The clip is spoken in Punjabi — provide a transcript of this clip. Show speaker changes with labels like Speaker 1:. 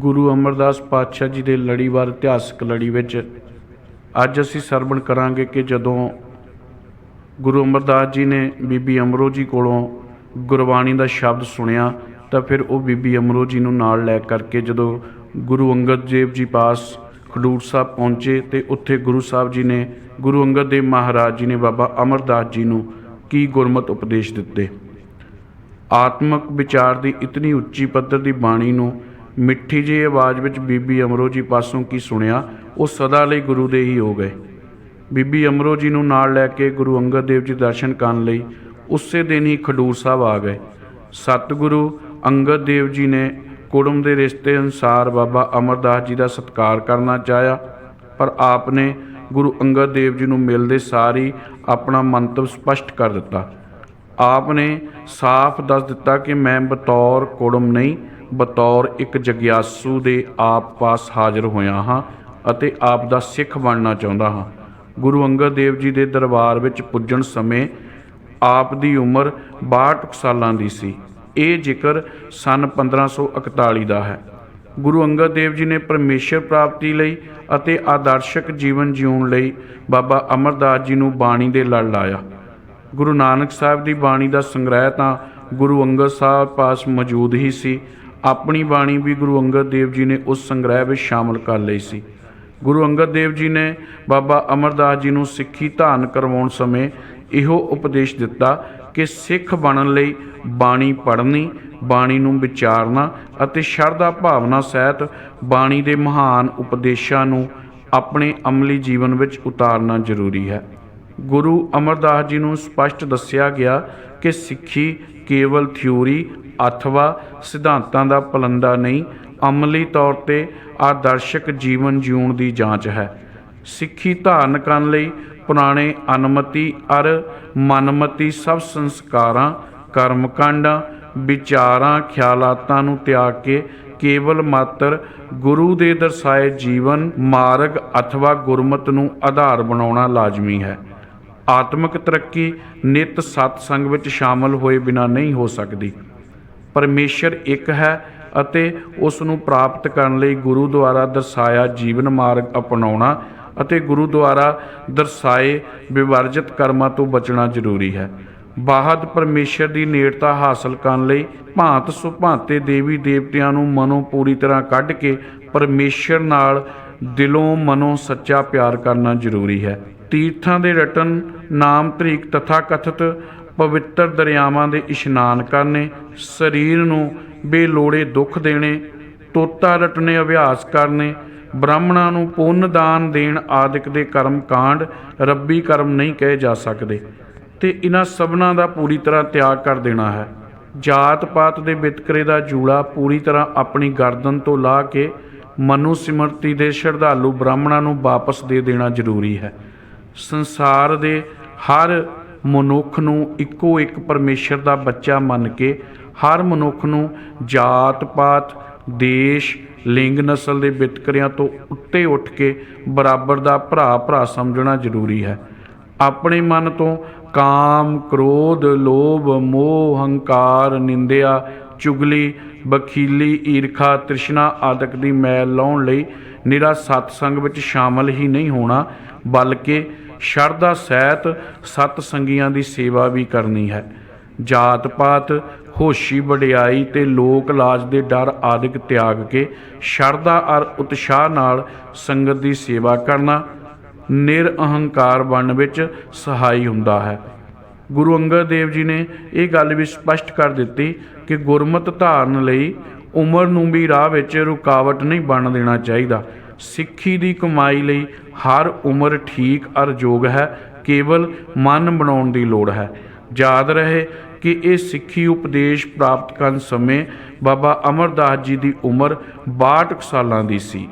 Speaker 1: ਗੁਰੂ ਅਮਰਦਾਸ ਪਾਤਸ਼ਾਹ ਜੀ ਦੇ ਲੜੀਵਾਰ ਇਤਿਹਾਸਕ ਲੜੀ ਵਿੱਚ ਅੱਜ ਅਸੀਂ ਸਰਵਣ ਕਰਾਂਗੇ ਕਿ ਜਦੋਂ ਗੁਰੂ ਅਮਰਦਾਸ ਜੀ ਨੇ ਬੀਬੀ ਅਮਰੋ ਜੀ ਕੋਲੋਂ ਗੁਰਬਾਣੀ ਦਾ ਸ਼ਬਦ ਸੁਣਿਆ, ਤਾਂ ਫਿਰ ਉਹ ਬੀਬੀ ਅਮਰੋ ਜੀ ਨੂੰ ਨਾਲ ਲੈ ਕਰਕੇ ਜਦੋਂ ਗੁਰੂ ਅੰਗਦ ਦੇਵ ਜੀ ਪਾਸ ਖਡੂਰ ਸਾਹਿਬ ਪਹੁੰਚੇ ਤੇ ਉੱਥੇ ਗੁਰੂ ਸਾਹਿਬ ਜੀ ਨੇ, ਗੁਰੂ ਅੰਗਦ ਦੇਵ ਮਹਾਰਾਜ ਜੀ ਨੇ ਬਾਬਾ ਅਮਰਦਾਸ ਜੀ ਨੂੰ ਕੀ ਗੁਰਮਤ ਉਪਦੇਸ਼ ਦਿੱਤੇ? ਆਤਮਿਕ ਵਿਚਾਰ ਦੀ ਇਤਨੀ ਉੱਚੀ ਪੱਧਰ ਦੀ ਬਾਣੀ ਨੂੰ ਮਿੱਠੀ ਜਿਹੀ ਆਵਾਜ਼ ਵਿੱਚ ਬੀਬੀ ਅਮਰੋ ਜੀ ਪਾਸੋਂ ਕੀ ਸੁਣਿਆ, ਉਹ ਸਦਾ ਲਈ ਗੁਰੂ ਦੇ ਹੀ ਹੋ ਗਏ। ਬੀਬੀ ਅਮਰੋ ਜੀ ਨੂੰ ਨਾਲ ਲੈ ਕੇ ਗੁਰੂ ਅੰਗਦ ਦੇਵ ਜੀ ਦਰਸ਼ਨ ਕਰਨ ਲਈ ਉਸੇ ਦਿਨ ਹੀ ਖਡੂਰ ਸਾਹਿਬ ਆ ਗਏ। ਸਤਿਗੁਰੂ ਅੰਗਦ ਦੇਵ ਜੀ ਨੇ ਕੁੜਮ ਦੇ ਰਿਸ਼ਤੇ ਅਨੁਸਾਰ ਬਾਬਾ ਅਮਰਦਾਸ ਜੀ ਦਾ ਸਤਿਕਾਰ ਕਰਨਾ ਚਾਹਿਆ, ਪਰ ਆਪ ਨੇ ਗੁਰੂ ਅੰਗਦ ਦੇਵ ਜੀ ਨੂੰ ਮਿਲਦੇ ਸਾਰੀ ਆਪਣਾ ਮੰਤਵ ਸਪਸ਼ਟ ਕਰ ਦਿੱਤਾ। ਆਪ ਨੇ ਸਾਫ਼ ਦੱਸ ਦਿੱਤਾ ਕਿ ਮੈਂ ਬਤੌਰ ਕੁੜਮ ਨਹੀਂ ਬਤੌਰ ਇੱਕ ਜਗਿਆਸੂ ਦੇ ਆਪ ਪਾਸ ਹਾਜ਼ਰ ਹੋਇਆ ਹਾਂ ਅਤੇ ਆਪ ਦਾ ਸਿੱਖ ਬਣਨਾ ਚਾਹੁੰਦਾ ਹਾਂ। ਗੁਰੂ ਅੰਗਦ ਦੇਵ ਜੀ ਦੇ ਦਰਬਾਰ ਵਿੱਚ ਪੁੱਜਣ ਸਮੇਂ ਆਪ ਦੀ ਉਮਰ 62 ਕੁ ਸਾਲਾਂ ਦੀ ਸੀ। ਇਹ ਜ਼ਿਕਰ ਸਨ 1541 ਦਾ ਹੈ। ਗੁਰੂ ਅੰਗਦ ਦੇਵ ਜੀ ਨੇ ਪਰਮੇਸ਼ਰ ਪ੍ਰਾਪਤੀ ਲਈ ਅਤੇ ਆਦਰਸ਼ਕ ਜੀਵਨ ਜਿਉਣ ਲਈ ਬਾਬਾ ਅਮਰਦਾਸ ਜੀ ਨੂੰ ਬਾਣੀ ਦੇ ਲੜ ਲਾਇਆ। ਗੁਰੂ ਨਾਨਕ ਸਾਹਿਬ ਦੀ ਬਾਣੀ ਦਾ ਸੰਗ੍ਰਹਿ ਤਾਂ ਗੁਰੂ ਅੰਗਦ ਸਾਹਿਬ ਪਾਸ ਮੌਜੂਦ ਹੀ ਸੀ ਆਪਣੀ ਬਾਣੀ ਵੀ ਗੁਰੂ ਅੰਗਦ ਦੇਵ ਜੀ ਨੇ ਉਸ ਸੰਗ੍ਰਹਿ ਵਿੱਚ ਸ਼ਾਮਲ ਕਰ ਲਈ ਸੀ। ਗੁਰੂ ਅੰਗਦ ਦੇਵ ਜੀ ਨੇ ਬਾਬਾ ਅਮਰਦਾਸ ਜੀ ਨੂੰ ਸਿੱਖੀ ਧਾਰਨ ਕਰਵਾਉਣ ਸਮੇਂ ਇਹੋ ਉਪਦੇਸ਼ ਦਿੱਤਾ ਕਿ ਸਿੱਖ ਬਣਨ ਲਈ ਬਾਣੀ ਪੜ੍ਹਨੀ, ਬਾਣੀ ਨੂੰ ਵਿਚਾਰਨਾ ਅਤੇ ਸ਼ਰਧਾ ਭਾਵਨਾ ਸਹਿਤ ਬਾਣੀ ਦੇ ਮਹਾਨ ਉਪਦੇਸ਼ਾਂ ਨੂੰ ਆਪਣੇ ਅਮਲੀ ਜੀਵਨ ਵਿੱਚ ਉਤਾਰਨਾ ਜ਼ਰੂਰੀ ਹੈ। ਗੁਰੂ ਅਮਰਦਾਸ ਜੀ ਨੂੰ ਸਪਸ਼ਟ ਦੱਸਿਆ ਗਿਆ ਕਿ ਸਿੱਖੀ ਕੇਵਲ ਥਿਊਰੀ ਅਥਵਾ ਸਿਧਾਂਤਾਂ ਦਾ ਪਲੰਦਾ ਨਹੀਂ, ਅਮਲੀ ਤੌਰ ਤੇ ਆਦਰਸ਼ਕ ਜੀਵਨ ਜਿਉਣ ਦੀ ਜਾਂਚ ਹੈ। ਸਿੱਖੀ ਧਾਰਨ ਕਰਨ ਲਈ ਪੁਰਾਣੇ ਅਨਮਤੀ, ਅਰ ਮਨਮਤੀ ਸਭ ਸੰਸਕਾਰਾਂ, ਕਰਮਕਾਂਡਾਂ, ਵਿਚਾਰਾਂ, ਖਿਆਲਾਤਾਂ ਨੂੰ ਤਿਆਗ ਕੇ ਕੇਵਲ ਮਾਤਰ ਗੁਰੂ ਦੇ ਦਰਸਾਏ ਜੀਵਨ, ਮਾਰਗ ਅਥਵਾ ਗੁਰਮਤ ਨੂੰ ਆਧਾਰ ਬਣਾਉਣਾ ਲਾਜ਼ਮੀ ਹੈ। ਆਤਮਿਕ ਤਰੱਕੀ ਨਿਤ ਸਤਸੰਗ ਵਿੱਚ ਸ਼ਾਮਲ ਹੋਏ ਬਿਨਾ ਨਹੀਂ ਹੋ ਸਕਦੀ। ਪਰਮੇਸ਼ਰ ਇੱਕ ਹੈ ਅਤੇ ਉਸ ਨੂੰ ਪ੍ਰਾਪਤ ਕਰਨ ਲਈ ਗੁਰੂ ਦੁਆਰਾ ਦਰਸਾਇਆ ਜੀਵਨ ਮਾਰਗ ਅਪਣਾਉਣਾ ਅਤੇ ਗੁਰੂ ਦੁਆਰਾ ਦਰਸਾਏ ਵਿਵਰਜਿਤ ਕਰਮਾਂ ਤੋਂ ਬਚਣਾ ਜ਼ਰੂਰੀ ਹੈ। ਬਾਹਦ ਪਰਮੇਸ਼ਰ ਦੀ ਨੇੜਤਾ ਹਾਸਲ ਕਰਨ ਲਈ ਭਾਂਤ ਸੁਭਾਂਤੇ ਦੇਵੀ ਦੇਵਤਿਆਂ ਨੂੰ ਮਨੋਂ ਪੂਰੀ ਤਰ੍ਹਾਂ ਕੱਢ ਕੇ ਪਰਮੇਸ਼ਰ ਨਾਲ ਦਿਲੋਂ ਮਨੋਂ ਸੱਚਾ ਪਿਆਰ ਕਰਨਾ ਜ਼ਰੂਰੀ ਹੈ। ਤੀਰਥਾਂ ਦੇ ਰਟਨ ਨਾਮ ਤਰੀਕ ਤਥਾ ਕਥਿਤ ਪਵਿੱਤਰ ਦਰਿਆਵਾਂ ਦੇ ਇਸ਼ਨਾਨ ਕਰਨੇ, ਸਰੀਰ ਨੂੰ ਬੇਲੋੜੇ ਦੁੱਖ ਦੇਣੇ, ਤੋਤਾ ਰਟਨੇ ਅਭਿਆਸ ਕਰਨੇ, ਬ੍ਰਾਹਮਣਾਂ ਨੂੰ ਪੁੰਨ ਦਾਨ ਦੇਣ ਆਦਿਕ ਦੇ ਕਰਮ ਕਾਂਡ ਰੱਬੀ ਕਰਮ ਨਹੀਂ ਕਹੇ ਜਾ ਸਕਦੇ। ਤੇ ਇਹਨਾਂ ਸਭਨਾਂ ਦਾ ਪੂਰੀ ਤਰ੍ਹਾਂ ਤਿਆਗ ਕਰ ਦੇਣਾ ਹੈ। ਜਾਤ ਪਾਤ ਦੇ ਵਿਤਕਰੇ ਦਾ ਜੂੜਾ ਪੂਰੀ ਤਰ੍ਹਾਂ ਆਪਣੀ ਗਰਦਨ ਤੋਂ ਲਾਹ ਕੇ ਮਨੁ ਸਿਮਰਤੀ ਦੇ ਸ਼ਰਧਾਲੂ ਬ੍ਰਾਹਮਣਾਂ ਨੂੰ ਵਾਪਸ ਦੇ ਦੇਣਾ ਜ਼ਰੂਰੀ ਹੈ। ਸੰਸਾਰ ਦੇ ਹਰ ਮਨੁੱਖ ਨੂੰ ਇੱਕੋ ਇੱਕ ਪਰਮੇਸ਼ਰ ਦਾ ਬੱਚਾ ਮੰਨ ਕੇ ਹਰ ਮਨੁੱਖ ਨੂੰ ਜਾਤ ਪਾਤ ਦੇਸ਼, ਲਿੰਗ ਨਸਲ ਦੇ ਵਿਤਕਰਿਆਂ ਤੋਂ ਉੱਤੇ ਉੱਠ ਕੇ ਬਰਾਬਰ ਦਾ ਭਰਾ ਭਰਾ ਸਮਝਣਾ ਜ਼ਰੂਰੀ ਹੈ। ਆਪਣੇ ਮਨ ਤੋਂ ਕਾਮ, ਕ੍ਰੋਧ, ਲੋਭ, ਮੋਹ, ਹੰਕਾਰ, ਨਿੰਦਿਆ ਚੁਗਲੀ, ਬਖੀਲੀ, ਈਰਖਾ, ਤ੍ਰਿਸ਼ਨਾ ਆਦਿਕ ਦੀ ਮੈਲ ਲਾਉਣ ਲਈ ਨਿਰਾ ਸਤਸੰਗ ਵਿੱਚ ਸ਼ਾਮਲ ਹੀ ਨਹੀਂ ਹੋਣਾ, ਬਲਕਿ ਸ਼ਰਧਾ ਸਹਿਤ ਸਤ ਸੰਗੀਆਂ ਦੀ ਸੇਵਾ ਵੀ ਕਰਨੀ ਹੈ। ਜਾਤ ਪਾਤ ਹੋਸ਼ੀ ਵਡਿਆਈ ਤੇ ਲੋਕ ਲਾਜ ਦੇ ਡਰ ਆਦਿਕ ਤਿਆਗ ਕੇ ਸ਼ਰਧਾ ਅਰ ਉਤਸ਼ਾਹ ਨਾਲ ਸੰਗਤ ਦੀ ਸੇਵਾ ਕਰਨਾ ਨਿਰ ਅਹੰਕਾਰ ਬਣ ਵਿੱਚ ਸਹਾਈ ਹੁੰਦਾ ਹੈ। ਗੁਰੂ ਅੰਗਦ ਦੇਵ ਜੀ ਨੇ ਇਹ ਗੱਲ ਵੀ ਸਪਸ਼ਟ ਕਰ ਦਿੱਤੀ ਕਿ ਗੁਰਮਤ ਧਾਰਨ ਲਈ ਉਮਰ ਨੂੰ ਵੀ ਰਾਹ ਵਿੱਚ ਰੁਕਾਵਟ ਨਹੀਂ ਬਣ ਦੇਣਾ ਚਾਹੀਦਾ। ਸਿੱਖੀ ਦੀ ਕਮਾਈ ਲਈ ਹਰ ਉਮਰ ਠੀਕ ਅਰ ਯੋਗ ਹੈ, ਕੇਵਲ ਮਨ ਬਣਾਉਣ ਦੀ ਲੋੜ ਹੈ। ਯਾਦ ਰਹੇ ਕਿ ਇਹ ਸਿੱਖੀ ਉਪਦੇਸ਼ ਪ੍ਰਾਪਤ ਕਰਨ ਸਮੇਂ ਬਾਬਾ ਅਮਰਦਾਸ ਜੀ ਦੀ ਉਮਰ 62 ਕੁ ਸਾਲਾਂ ਦੀ ਸੀ।